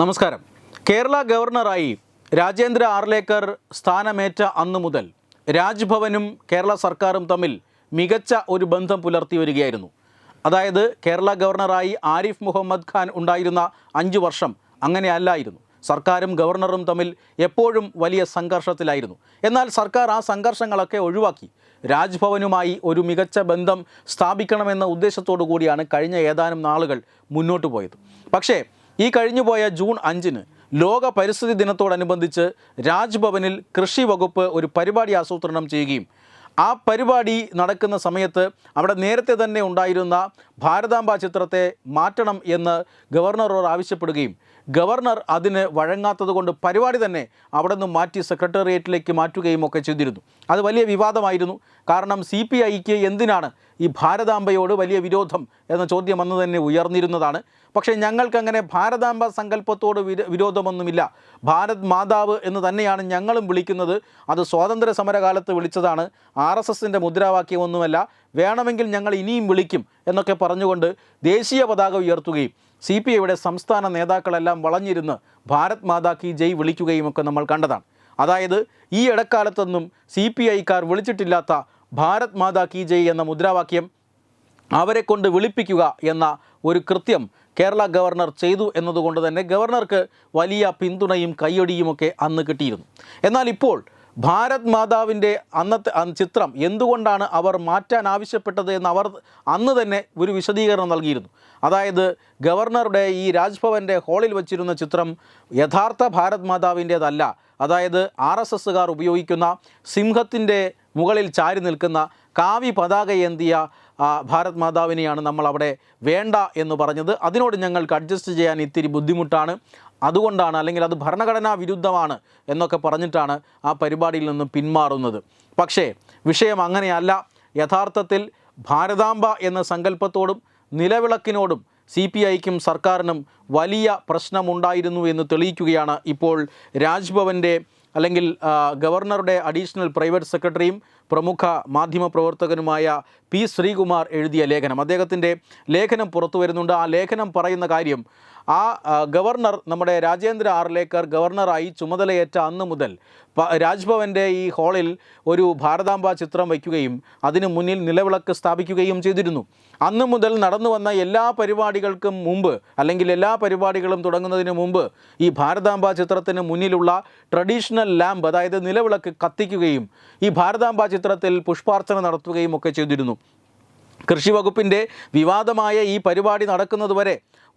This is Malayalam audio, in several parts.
നമസ്കാരം. കേരള ഗവർണറായി രാജേന്ദ്ര ആർലേക്കർ സ്ഥാനമേറ്റ അന്നു മുതൽ രാജ്ഭവനും കേരള സർക്കാരും തമ്മിൽ മികച്ച ഒരു ബന്ധം പുലർത്തി വരികയായിരുന്നു. അതായത് കേരള ഗവർണറായി ആരിഫ് മുഹമ്മദ് ഖാൻ ഉണ്ടായിരുന്ന അഞ്ച് വർഷം അങ്ങനെ അല്ലായിരുന്നു. സർക്കാരും ഗവർണറും തമ്മിൽ എപ്പോഴും വലിയ സംഘർഷത്തിലായിരുന്നു. എന്നാൽ സർക്കാർ ആ സംഘർഷങ്ങളൊക്കെ ഒഴിവാക്കി. രാജ്ഭവനുമായി ഒരു മികച്ച ബന്ധം സ്ഥാപിക്കണമെന്ന ഉദ്ദേശത്തോടു കൂടിയാണ് കഴിഞ്ഞ ഏതാനും നാളുകൾ മുന്നോട്ട് പോയത്. പക്ഷേ ഈ കഴിഞ്ഞുപോയ ജൂൺ അഞ്ചിന് ലോക പരിസ്ഥിതി ദിനത്തോടനുബന്ധിച്ച് രാജ്ഭവനിൽ കൃഷി വകുപ്പ് ഒരു പരിപാടി ആസൂത്രണം ചെയ്യുകയും ആ പരിപാടി നടക്കുന്ന സമയത്ത് അവിടെ നേരത്തെ തന്നെ ഉണ്ടായിരുന്ന ഭാരതാംബ ചിത്രത്തെ മാറ്റണം എന്ന് ഗവർണറോട് ആവശ്യപ്പെടുകയും ഗവർണർ അതിന് വഴങ്ങാത്തതുകൊണ്ട് പരിപാടി തന്നെ അവിടെ നിന്ന് മാറ്റി സെക്രട്ടേറിയറ്റിലേക്ക് മാറ്റുകയും ഒക്കെ ചെയ്തിരുന്നു. അത് വലിയ വിവാദമായിരുന്നു. കാരണം സി പി ഐക്ക് എന്തിനാണ് ഈ ഭാരതാംബയോട് വലിയ വിരോധം എന്ന ചോദ്യം അന്ന് തന്നെ ഉയർന്നിരുന്നതാണ്. പക്ഷേ ഞങ്ങൾക്കങ്ങനെ ഭാരതാംബ സങ്കല്പത്തോട് വിര വിരോധമൊന്നുമില്ല. ഭാരത് മാതാവ് എന്ന് തന്നെയാണ് ഞങ്ങളും വിളിക്കുന്നത്. അത് സ്വാതന്ത്ര്യ സമരകാലത്ത് വിളിച്ചതാണ്. ആർ എസ് എസിന്റെ മുദ്രാവാക്യമൊന്നുമല്ല. വേണമെങ്കിൽ ഞങ്ങൾ ഇനിയും വിളിക്കും എന്നൊക്കെ പറഞ്ഞുകൊണ്ട് ദേശീയ പതാക ഉയർത്തുകയും സി പി ഐയുടെ സംസ്ഥാന നേതാക്കളെല്ലാം വളഞ്ഞിരുന്ന് ഭാരത് മാതാ കി ജയ് വിളിക്കുകയും ഒക്കെ നമ്മൾ കണ്ടതാണ്. അതായത് ഈ ഇടക്കാലത്തൊന്നും സി പി ഐക്കാർ വിളിച്ചിട്ടില്ലാത്ത ഭാരത് മാതാ കി ജയ് എന്ന മുദ്രാവാക്യം അവരെ കൊണ്ട് വിളിപ്പിക്കുക എന്ന ഒരു കൃത്യം കേരള ഗവർണർ ചെയ്തു എന്നതുകൊണ്ട് തന്നെ ഗവർണർക്ക് വലിയ പിന്തുണയും കയ്യടിയുമൊക്കെ അന്ന് കിട്ടിയിരുന്നു. എന്നാൽ ഇപ്പോൾ ഭാരത് മാതാവിന്റെ അന്നത്തെ അന്ന് ചിത്രം എന്തുകൊണ്ടാണ് അവർ മാറ്റാൻ ആവശ്യപ്പെട്ടത് എന്ന് അവർ അന്ന് തന്നെ ഒരു വിശദീകരണം നൽകിയിരുന്നു. അതായത് ഗവർണറുടെ ഈ രാജ്ഭവന്റെ ഹാളിൽ വച്ചിരുന്ന ചിത്രം യഥാർത്ഥ ഭാരത് മാതാവിന്റേതല്ല. അതായത് ആർ എസ് എസ്സുകാർ ഉപയോഗിക്കുന്ന സിംഹത്തിന്റെ മുകളിൽ ചാരി നിൽക്കുന്ന കാവി പതാക ഏന്തിയ ആ, ഭാരത് മാതാവിനെയാണ് നമ്മൾ അവിടെ വേണ്ട എന്ന് പറഞ്ഞത്. അതിനോട് ഞങ്ങൾക്ക് അഡ്ജസ്റ്റ് ചെയ്യാൻ ഇത്തിരി ബുദ്ധിമുട്ടാണ്. അതുകൊണ്ടാണ് അല്ലെങ്കിൽ അത് ഭരണഘടനാ വിരുദ്ധമാണ് എന്നൊക്കെ പറഞ്ഞിട്ടാണ് ആ പരിപാടിയിൽ നിന്ന് പിന്മാറുന്നത്. പക്ഷേ വിഷയം അങ്ങനെയല്ല. യഥാർത്ഥത്തിൽ ഭാരതാംബ എന്ന സങ്കല്പത്തോടും നിലവിളക്കിനോടും സി പി ഐക്കും സർക്കാരിനും വലിയ പ്രശ്നമുണ്ടായിരുന്നു എന്ന് തെളിയിക്കുകയാണ് ഇപ്പോൾ രാജ്ഭവന്റെ അല്ലെങ്കിൽ ഗവർണറുടെ അഡീഷണൽ പ്രൈവറ്റ് സെക്രട്ടറിയും പ്രമുഖ മാധ്യമപ്രവർത്തകനുമായ പി ശ്രീകുമാർ എഴുതിയ ലേഖനം. അദ്ദേഹത്തിന്റെ ലേഖനം പുറത്തു വരുന്നുണ്ട്. ആ ലേഖനം പറയുന്ന കാര്യം ആ ഗവർണർ നമ്മുടെ രാജേന്ദ്ര ആർലേക്കർ ഗവർണറായി ചുമതലയേറ്റ അന്ന് മുതൽ രാജ്ഭവന്റെ ഈ ഹാളിൽ ഒരു ഭാരതാംബ ചിത്രം വയ്ക്കുകയും അതിന് മുന്നിൽ നിലവിളക്ക് സ്ഥാപിക്കുകയും ചെയ്തിരുന്നു. അന്ന് മുതൽ നടന്നു വന്ന എല്ലാ പരിപാടികൾക്കും മുമ്പ് അല്ലെങ്കിൽ എല്ലാ പരിപാടികളും തുടങ്ങുന്നതിന് മുമ്പ് ഈ ഭാരതാംബ ചിത്രത്തിന് മുന്നിലുള്ള ട്രഡീഷണൽ ലാമ്പ് അതായത് നിലവിളക്ക് കത്തിക്കുകയും ഈ ഭാരതാംബ ചിത്രത്തിൽ പുഷ്പാർച്ചന നടത്തുകയും ഒക്കെ ചെയ്തിരുന്നു. കൃഷി വകുപ്പിന്റെ വിവാദമായ ഈ പരിപാടി നടക്കുന്നതുവരെ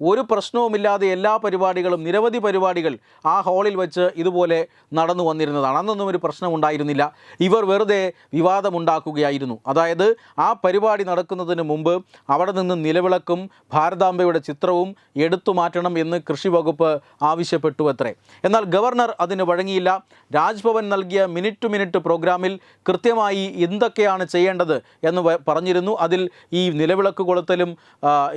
ഒരു പ്രശ്നവുമില്ലാതെ എല്ലാ പരിപാടികളും നിരവധി പരിപാടികൾ ആ ഹാളിൽ വെച്ച് ഇതുപോലെ നടന്നു വന്നിരുന്നതാണ്. അന്നൊന്നും ഒരു പ്രശ്നമുണ്ടായിരുന്നില്ല ഇവർ വെറുതെ വിവാദമുണ്ടാക്കുകയായിരുന്നു. അതായത് ആ പരിപാടി നടക്കുന്നതിന് മുമ്പ് അവിടെ നിന്ന് നിലവിളക്കും ഭാരതാംബയുടെ ചിത്രവും എടുത്തു മാറ്റണം എന്ന് കൃഷി വകുപ്പ് ആവശ്യപ്പെട്ടു അത്രേ. എന്നാൽ ഗവർണർ അതിന് വഴങ്ങിയില്ല. രാജ്ഭവൻ നൽകിയ മിനിറ്റ് ടു മിനിറ്റ് പ്രോഗ്രാമിൽ കൃത്യമായി എന്തൊക്കെയാണ് ചെയ്യേണ്ടത് എന്ന് പറഞ്ഞിരുന്നു. അതിൽ ഈ നിലവിളക്ക് കൊളുത്തലും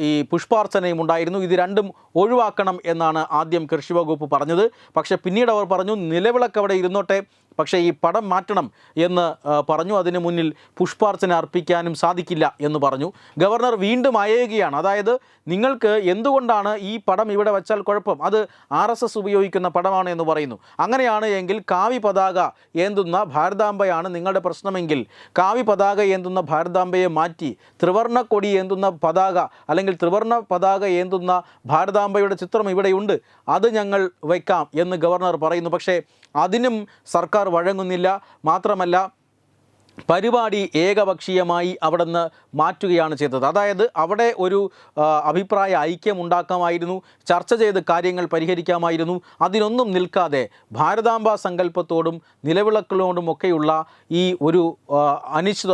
ഈ പുഷ്പാർച്ചനയും ഉണ്ടായിരുന്നു. ഇത് രണ്ടും ഒഴിവാക്കണം എന്നാണ് ആദ്യം കൃഷി വകുപ്പ് പറഞ്ഞത്. പക്ഷേ പിന്നീട് അവർ പറഞ്ഞു നിലവിളക്ക് അവിടെ ഇരുന്നോട്ടെ പക്ഷേ ഈ പടം മാറ്റണം എന്ന് പറഞ്ഞു. അതിന് മുന്നിൽ പുഷ്പാർച്ചന അർപ്പിക്കാനും സാധിക്കില്ല എന്ന് പറഞ്ഞു. ഗവർണർ വീണ്ടും അയയുകയാണ്. അതായത് നിങ്ങൾക്ക് എന്തുകൊണ്ടാണ് ഈ പടം ഇവിടെ വച്ചാൽ കുഴപ്പം? അത് ആർ എസ് എസ് ഉപയോഗിക്കുന്ന പടമാണ് എന്ന് പറയുന്നു. അങ്ങനെയാണ് എങ്കിൽ കാവി പതാക ഏന്തുന്ന ഭാരതാംബയാണ് നിങ്ങളുടെ പ്രശ്നമെങ്കിൽ. കാവി പതാക ഏന്തുന്ന ഭാരതാംബയെ മാറ്റി ത്രിവർണ കൊടി ഏന്തുന്ന പതാക അല്ലെങ്കിൽ ത്രിവർണ പതാക ഏന്തുന്ന ഭാരതാംബയുടെ ചിത്രം ഇവിടെയുണ്ട്. അത് ഞങ്ങൾ വയ്ക്കാം എന്ന് ഗവർണർ പറയുന്നു. പക്ഷേ അതിനും സർക്കാർ വഴങ്ങുന്നില്ല. മാത്രമല്ല പരിപാടി ഏകപക്ഷീയമായി അവിടെ നിന്ന് മാറ്റുകയാണ് ചെയ്തത്. അതായത് അവിടെ ഒരു അഭിപ്രായ ഐക്യം ഉണ്ടാക്കാമായിരുന്നു ചർച്ച ചെയ്ത് കാര്യങ്ങൾ പരിഹരിക്കാമായിരുന്നു. അതിനൊന്നും നിൽക്കാതെ ഭാരതാംബ സങ്കല്പത്തോടും നിലവിളക്കിനോടുമൊക്കെയുള്ള ഈ ഒരു അനിശ്ചിത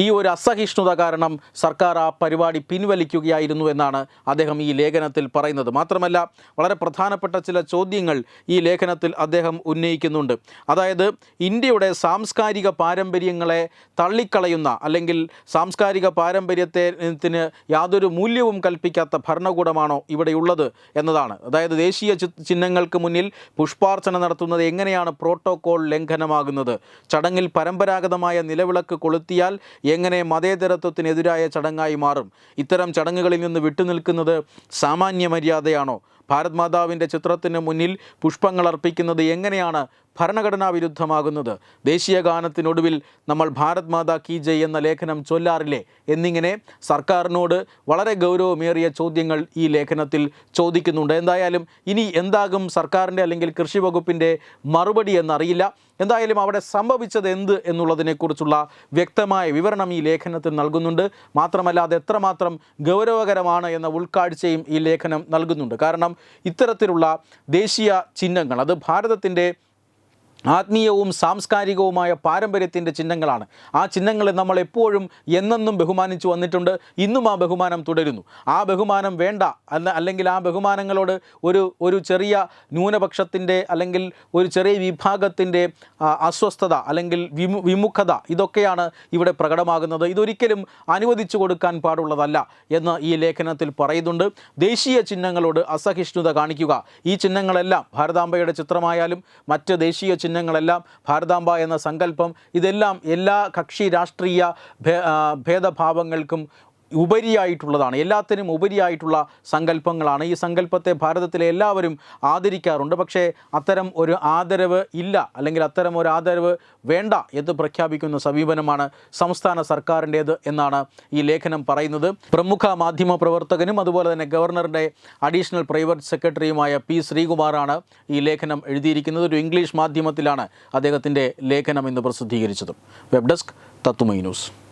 ഈ ഒരു അസഹിഷ്ണുത കാരണം സർക്കാർ ആ പരിപാടി പിൻവലിക്കുകയായിരുന്നു എന്നാണ് അദ്ദേഹം ഈ ലേഖനത്തിൽ പറയുന്നത്. മാത്രമല്ല വളരെ പ്രധാനപ്പെട്ട ചില ചോദ്യങ്ങൾ ഈ ലേഖനത്തിൽ അദ്ദേഹം ഉന്നയിക്കുന്നുണ്ട്. അതായത് ഇന്ത്യയുടെ സാംസ്കാരിക പാരമ്പര്യങ്ങളെ തള്ളിക്കളയുന്ന അല്ലെങ്കിൽ സാംസ്കാരിക പാരമ്പര്യത്തിന് യാതൊരു മൂല്യവും കൽപ്പിക്കാത്ത ഭരണകൂടമാണോ ഇവിടെയുള്ളത് എന്നതാണ്. അതായത് ദേശീയ ചിഹ്നങ്ങൾക്ക് മുന്നിൽ പുഷ്പാർച്ചന നടത്തുന്നത് എങ്ങനെയാണ് പ്രോട്ടോകോൾ ലംഘനമാകുന്നത്? ചടങ്ങിൽ പരമ്പരാഗതമായ നിലവിളക്ക് കൊളുത്തിയാൽ എങ്ങനെ മതേതരത്വത്തിനെതിരായ ചടങ്ങായി മാറും? ഇത്തരം ചടങ്ങുകളിൽ നിന്ന് വിട്ടുനിൽക്കുന്നത് സാമാന്യ മര്യാദയാണോ ഭാരത് മാതാവിന്റെ ചിത്രത്തിന് മുന്നിൽ പുഷ്പങ്ങൾ അർപ്പിക്കുന്നത് എങ്ങനെയാണ് ഭരണഘടനാ വിരുദ്ധമാകുന്നത്. ദേശീയ ഗാനത്തിനൊടുവിൽ നമ്മൾ ഭാരത് മാതാ കി ജയ് എന്ന ലേഖനം ചൊല്ലാറില്ലേ? എന്നിങ്ങനെ സർക്കാരിനോട് വളരെ ഗൗരവമേറിയ ചോദ്യങ്ങൾ ഈ ലേഖനത്തിൽ ചോദിക്കുന്നുണ്ട്. എന്തായാലും ഇനി എന്താകും സർക്കാരിന്റെ അല്ലെങ്കിൽ കൃഷി വകുപ്പിന്റെ മറുപടി എന്നറിയില്ല. എന്തായാലും അവിടെ സംഭവിച്ചത് എന്ത് എന്നുള്ളതിനെക്കുറിച്ചുള്ള വ്യക്തമായ വിവരണം ഈ ലേഖനത്തിൽ നൽകുന്നുണ്ട്. മാത്രമല്ല അത് എത്രമാത്രം ഗൗരവകരമാണ് എന്ന ഉൾക്കാഴ്ചയും ഈ ലേഖനം നൽകുന്നുണ്ട്. കാരണം ഇത്തരത്തിലുള്ള ദേശീയ ചിഹ്നങ്ങൾ അത് ഭാരതത്തിന്റെ ആത്മീയവും സാംസ്കാരികവുമായ പാരമ്പര്യത്തിന്റെ ചിഹ്നങ്ങളാണ്. ആ ചിഹ്നങ്ങളെ നമ്മൾ എപ്പോഴും എന്നെന്നും ബഹുമാനിച്ചു വന്നിട്ടുണ്ട്. ഇന്നും ആ ബഹുമാനം തുടരുന്നു. ആ ബഹുമാനം വേണ്ട. അല്ല അല്ലെങ്കിൽ ആ ബഹുമാനങ്ങളോട് ഒരു ഒരു ചെറിയ ന്യൂനപക്ഷത്തിന്റെ അല്ലെങ്കിൽ ഒരു ചെറിയ വിഭാഗത്തിന്റെ അസ്വസ്ഥത അല്ലെങ്കിൽ വിമു വിമുഖത ഇതൊക്കെയാണ് ഇവിടെ പ്രകടമാകുന്നത്. ഇതൊരിക്കലും അനുവദിച്ചു കൊടുക്കാൻ പാടുള്ളതല്ല എന്ന് ഈ ലേഖനത്തിൽ പറയുന്നുണ്ട്. ദേശീയ ചിഹ്നങ്ങളോട് അസഹിഷ്ണുത കാണിക്കുക. ഈ ചിഹ്നങ്ങളെല്ലാം ഭാരതാംബയുടെ ചിത്രമായാലും മറ്റ് ദേശീയ ചിഹ്നങ്ങളെല്ലാം ഭാരതാംബ എന്ന സങ്കല്പം ഇതെല്ലാം എല്ലാ കക്ഷി രാഷ്ട്രീയ ഭേദഭാവങ്ങൾക്കും ഉപരിയായിട്ടുള്ളതാണ്. എല്ലാത്തിനും ഉപരിയായിട്ടുള്ള സങ്കല്പങ്ങളാണ്. ഈ സങ്കല്പത്തെ ഭാരതത്തിലെ എല്ലാവരും ആദരിക്കാറുണ്ട്. പക്ഷേ അത്തരം ഒരു ആദരവ് ഇല്ല. അല്ലെങ്കിൽ അത്തരം ഒരു ആദരവ് വേണ്ട എന്ന് പ്രഖ്യാപിക്കുന്ന സമീപനമാണ് സംസ്ഥാന സർക്കാരിന്റേത് എന്നാണ് ഈ ലേഖനം പറയുന്നത്. പ്രമുഖ മാധ്യമ പ്രവർത്തകനും അതുപോലെ തന്നെ ഗവർണറുടെ അഡീഷണൽ പ്രൈവറ്റ് സെക്രട്ടറിയുമായ പി ശ്രീകുമാറാണ് ഈ ലേഖനം എഴുതിയിരിക്കുന്നത്. ഒരു ഇംഗ്ലീഷ് മാധ്യമത്തിലാണ് അദ്ദേഹത്തിന്റെ ലേഖനം ഇന്ന് പ്രസിദ്ധീകരിച്ചത്. വെബ് ഡെസ്ക് തത്തുമൈ ന്യൂസ്.